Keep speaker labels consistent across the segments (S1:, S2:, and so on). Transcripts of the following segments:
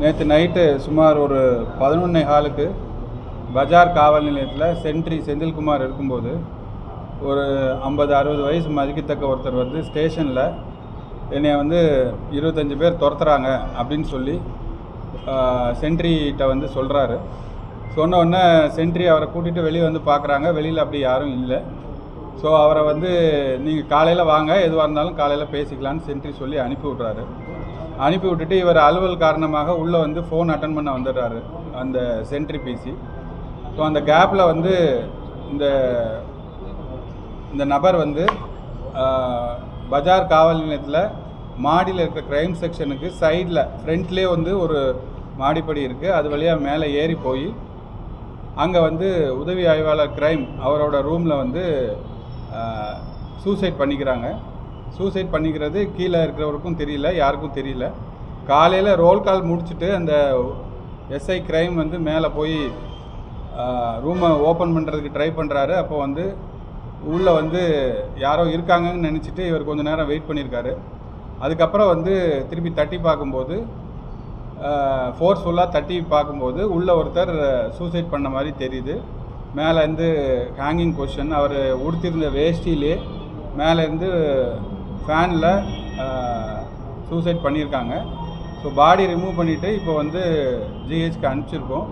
S1: நேற்று நைட்டு சுமார் ஒரு பதினொன்னே ஹாலுக்கு பஜார் காவல் நிலையத்தில் சென்ட்ரி செந்தில்குமார் இருக்கும்போது ஒரு ஐம்பது அறுபது வயசு மதிக்கத்தக்க ஒருத்தர் வந்து ஸ்டேஷனில் என்னை வந்து இருபத்தஞ்சி பேர் துரத்துறாங்க அப்படின்னு சொல்லி சென்ட்ரிகிட்ட வந்து சொல்கிறாரு சொன்ன உடனே சென்ட்ரி அவரை கூட்டிகிட்டு வெளியே வந்து பார்க்குறாங்க வெளியில் அப்படி யாரும் இல்லை. ஸோ அவரை வந்து நீங்கள் காலையில் வாங்க. எதுவாக இருந்தாலும் காலையில் பேசிக்கலான்னு சென்ட்ரி சொல்லி அனுப்பி விட்றாரு. அனுப்பி விட்டுட்டு இவர் அலுவல் காரணமாக உள்ளே வந்து ஃபோன் அட்டன் பண்ண வந்துடுறாரு அந்த சென்ட்ரி பிசி ஸோ அந்த கேப்பில் வந்து இந்த இந்த நபர் வந்து பஜார் காவல் நிலையத்தில் மாடியில் இருக்கிற க்ரைம் செக்ஷனுக்கு சைடில் ஃப்ரண்ட்லேயே வந்து ஒரு மாடிப்படி இருக்குது அது வழியாக மேலே ஏறி போய் அங்கே வந்து உதவி ஆய்வாளர் க்ரைம் அவரோட ரூமில் வந்து சூசைட் பண்ணிக்கிறாங்க. சூசைட் பண்ணிக்கிறது கீழே இருக்கிறவருக்கும் தெரியல யாருக்கும் தெரியல. காலையில் ரோல் கால் முடிச்சுட்டு அந்த எஸ்ஐ கிரைம் வந்து மேலே போய் ரூமை ஓப்பன் பண்ணுறதுக்கு ட்ரை பண்ணுறாரு அப்போ வந்து உள்ளே வந்து யாரோ இருக்காங்கன்னு நினச்சிட்டு இவர் கொஞ்ச நேரம் வெயிட் பண்ணியிருக்காரு. அதுக்கப்புறம் வந்து திருப்பி தட்டி பார்க்கும்போது ஃபோர்ஸ்ஃபுல்லாக தட்டி பார்க்கும்போது உள்ள ஒருத்தர் சூசைட் பண்ண மாதிரி தெரியுது. மேலேருந்து ஹேங்கிங் கொஷன் அவர் உடுத்திருந்த வேஷ்டியிலே மேலேருந்து ஃபேனில் சூசைட் பண்ணியிருக்காங்க. ஸோ பாடி ரிமூவ் பண்ணிவிட்டு இப்போ வந்து ஜிஹெச்க்கு அனுப்பிச்சிருக்கோம்.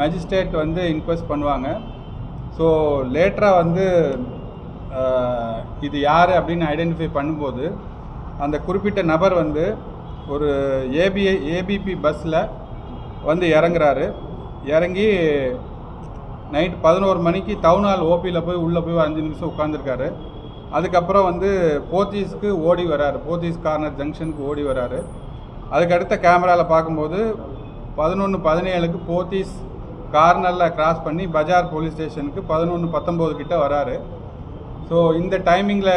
S1: மேஜிஸ்ட்ரேட் வந்து இன்கொஸ்ட் பண்ணுவாங்க. ஸோ லேட்டராக வந்து இது யார் அப்படின்னு ஐடென்டிஃபை பண்ணும்போது அந்த குறிப்பிட்ட நபர் வந்து ஒரு ஏபிஐ ஏபிபி பஸ்ஸில் வந்து இறங்குறாரு. இறங்கி நைட் பதினோரு மணிக்கு டவுன் ஹால் ஓபியில் போய் உள்ளே போய் அஞ்சு நிமிஷம் உட்காந்துருக்காரு அதுக்கப்புறம் வந்து போத்தீஸ்க்கு ஓடி வராரு. போத்தீஸ் கார்னர் ஜங்ஷனுக்கு ஓடி வராரு. அதுக்கு அடுத்த கேமராவில் பார்க்கும்போது பதினொன்று பதினேழுக்கு போத்தீஸ் கார்னரில் கிராஸ் பண்ணி பஜார் போலீஸ் ஸ்டேஷனுக்கு பதினொன்று பத்தொம்போது கிட்ட வராரு. ஸோ இந்த டைமிங்கில்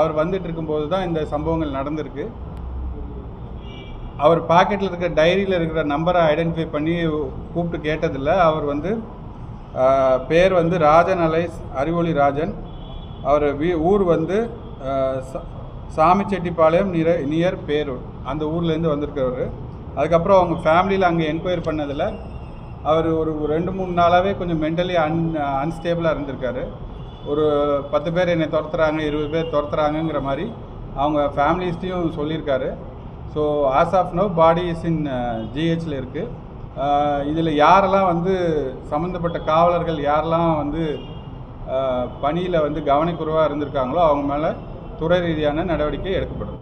S1: அவர் வந்துட்டு இருக்கும்போது தான் இந்த சம்பவங்கள் நடந்திருக்கு. அவர் பாக்கெட்டில் இருக்கிற டைரியில் இருக்கிற நம்பரை ஐடென்டிஃபை பண்ணி கூப்பிட்டு கேட்டதில்லை. அவர் வந்து பேர் வந்து ராஜன் அலைஸ் அறிவொளி ராஜன். அவர் வீ ஊர் வந்து சா- சாமிச்செட்டிப்பாளையம் நிற நியர் பேரூர். அந்த ஊர்லேருந்து வந்திருக்கிறவர். அதுக்கப்புறம் அவங்க ஃபேமிலியில் அங்கே என்கொயரி பண்ணதில் அவர் ஒரு ஒரு ரெண்டு மூணு நாளாகவே கொஞ்சம் மென்டலி அன் அன்ஸ்டேபிளாக இருந்திருக்காரு. ஒரு பத்து பேர் என்னை துரத்துறாங்க இருபது பேர் துரத்துறாங்கங்கிற மாதிரி அவங்க ஃபேமிலிஸ்டையும் சொல்லியிருக்காரு. So as of no body is in ஜிஹெச்சில் இருக்குது இதில் யாரெல்லாம் வந்து சம்மந்தப்பட்ட காவலர்கள் யாரெல்லாம் வந்து பணியில் வந்து கவனக்குறைவாக இருந்திருக்காங்களோ அவங்க மேலே துறை ரீதியான நடவடிக்கை எடுக்கப்படும்.